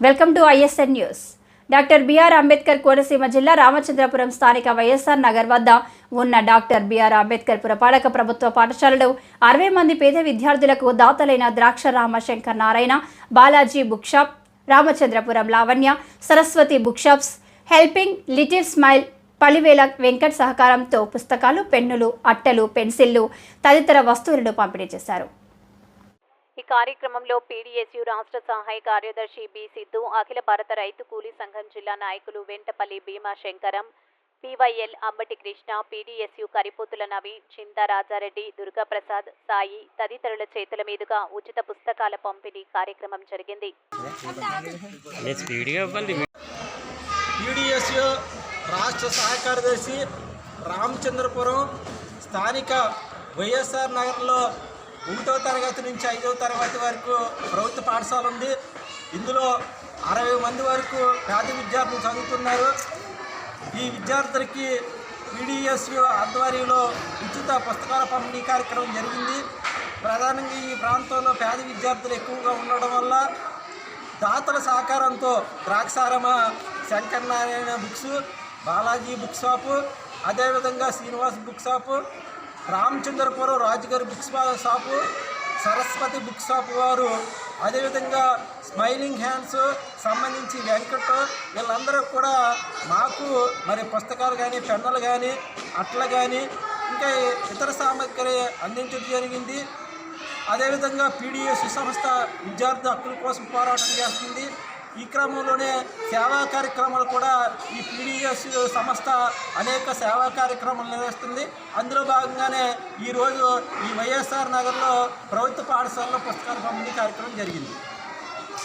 Welcome to ISN news. Doctor BR Ambedkar Konaseema జిల్లా రామచంద్రపురం స్థానిక వైఎస్ఆర్ నగర్ వద్ద ఉన్న డాక్టర్ బిఆర్ అంబేద్కర్ పురపాలక ప్రభుత్వ పాఠశాలలో అరవై మంది పేద విద్యార్థులకు దాతలైన Draksha Ramashankar Narayana Balaji book shop Ramachandrapuram Lavanya Saraswati book shops helping little smile Palivela Venkat సహకారంతో పుస్తకాలు పెన్నులు అట్టలు పెన్సిళ్ళు తదితర వస్తువులను పంపిణీ చేశారు. ఈ కార్యక్రమంలో పీడీఎస్యు రాష్ట్ర సహాయ కార్యదర్శి బి సిద్ధు అఖిల భారత రైతు కూలీ సంఘం జిల్లా నాయకులు వెంటపల్లి భీమా శంకరం పివైఎల్ అంబటి కృష్ణ పీడీఎస్యు కరిపోతుల నవి చింతా రాజారెడ్డి దుర్గాప్రసాద్ సాయి తదితరుల చేతుల మీదుగా ఉచిత పుస్తకాల పంపిణీ కార్యక్రమం జరిగింది. యూడిఎస్యు రాష్ట్ర సహాయ కార్యదర్శి రామచంద్రపురం స్థానిక వైఎస్ఆర్ నగర్లో ఒకటో తరగతి నుంచి ఐదో తరగతి వరకు ప్రభుత్వ పాఠశాల ఉంది. ఇందులో అరవై మంది వరకు పేద విద్యార్థులు చదువుతున్నారు. ఈ విద్యార్థులకి పీడిఎస్ ఆధ్వర్యంలో ఉచిత పుస్తకాల పంపిణీ కార్యక్రమం జరిగింది. ప్రధానంగా ఈ ప్రాంతంలో పేద విద్యార్థులు ఎక్కువగా ఉండడం వల్ల దాతల సహకారంతో Draksharama Shankar Narayana books Balaji book shop అదేవిధంగా శ్రీనివాస్ బుక్ షాపు రామచంద్రపురం రాజుగారి books shop Saraswati book shop వారు అదేవిధంగా స్మైలింగ్ హ్యాండ్స్ సంబంధించి వెంకట్ వీళ్ళందరూ కూడా మాకు మరి పుస్తకాలు కానీ పెన్నులు కానీ అట్ల కానీ ఇంకా ఇతర సామగ్రి అందించడం జరిగింది. అదేవిధంగా పీడిఎస్ సంస్థ విద్యార్థి హక్కుల కోసం పోరాటం చేస్తుంది. ఈ క్రమంలోనే సేవా కార్యక్రమాలు కూడా ఈ పీడిఎస్ సంస్థ అనేక సేవా కార్యక్రమాలు నిర్వహిస్తుంది. అందులో భాగంగానే ఈరోజు ఈ వైఎస్ఆర్ నగర్లో ప్రభుత్వ పాఠశాలలో పుస్తకాలు పంపిణీ కార్యక్రమం జరిగింది.